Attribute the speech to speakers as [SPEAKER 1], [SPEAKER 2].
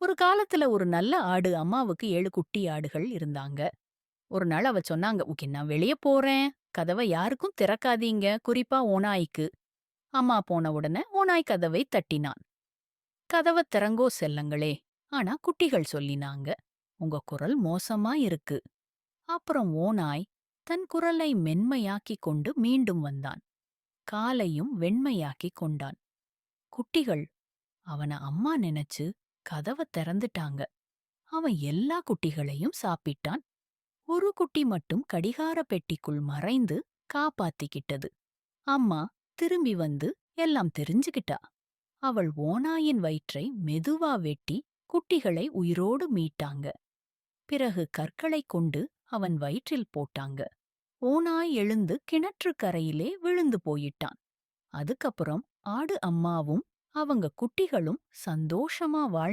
[SPEAKER 1] ஒரு காலத்துல ஒரு நல்ல ஆடு அம்மாவுக்கு ஏழு குட்டி ஆடுகள் இருந்தாங்க. ஒரு நாள் அவ சொன்னாங்க ஓகே நான் வெளியே போறேன். கதவை யாருக்கும் திறக்காதீங்க. குறிப்பா ஓனாய்க்கு அம்மா போன உடனே ஓனாய் கதவை தட்டினான். கதவை திறங்கோ செல்லங்களே ஆனா குட்டிகள் சொல்லினாங்க. உங்க குரல் மோசமா இருக்கு. அப்புறம் ஓநாய் தன் குரலை மென்மையாக்கிக் கொண்டு மீண்டும் வந்தான். காலையும் வெண்மையாக்கிக் கொண்டான். குட்டிகள் அவன அம்மா நினைச்சு கதவை திறந்துட்டாங்க. அவன் எல்லா குட்டிகளையும் சாப்பிட்டான். ஒரு குட்டி மட்டும் கடிகார பெட்டிக்குள் மறைந்து காப்பாத்திக்கிட்டது. அம்மா திரும்பி வந்து எல்லாம் தெரிஞ்சுக்கிட்டா. அவள் ஓனாயின் வயிற்றை மெதுவா வெட்டி குட்டிகளை உயிரோடு மீட்டாங்க. பிறகு கற்களைக் கொண்டு அவன் வயிற்றில் போட்டாங்க. ஓநாய் எழுந்து கிணற்று கரையிலே விழுந்து போயிட்டான். அதுக்கப்புறம் ஆடு அம்மாவும் அவங்க குட்டிகளும் சந்தோஷமா வாழ்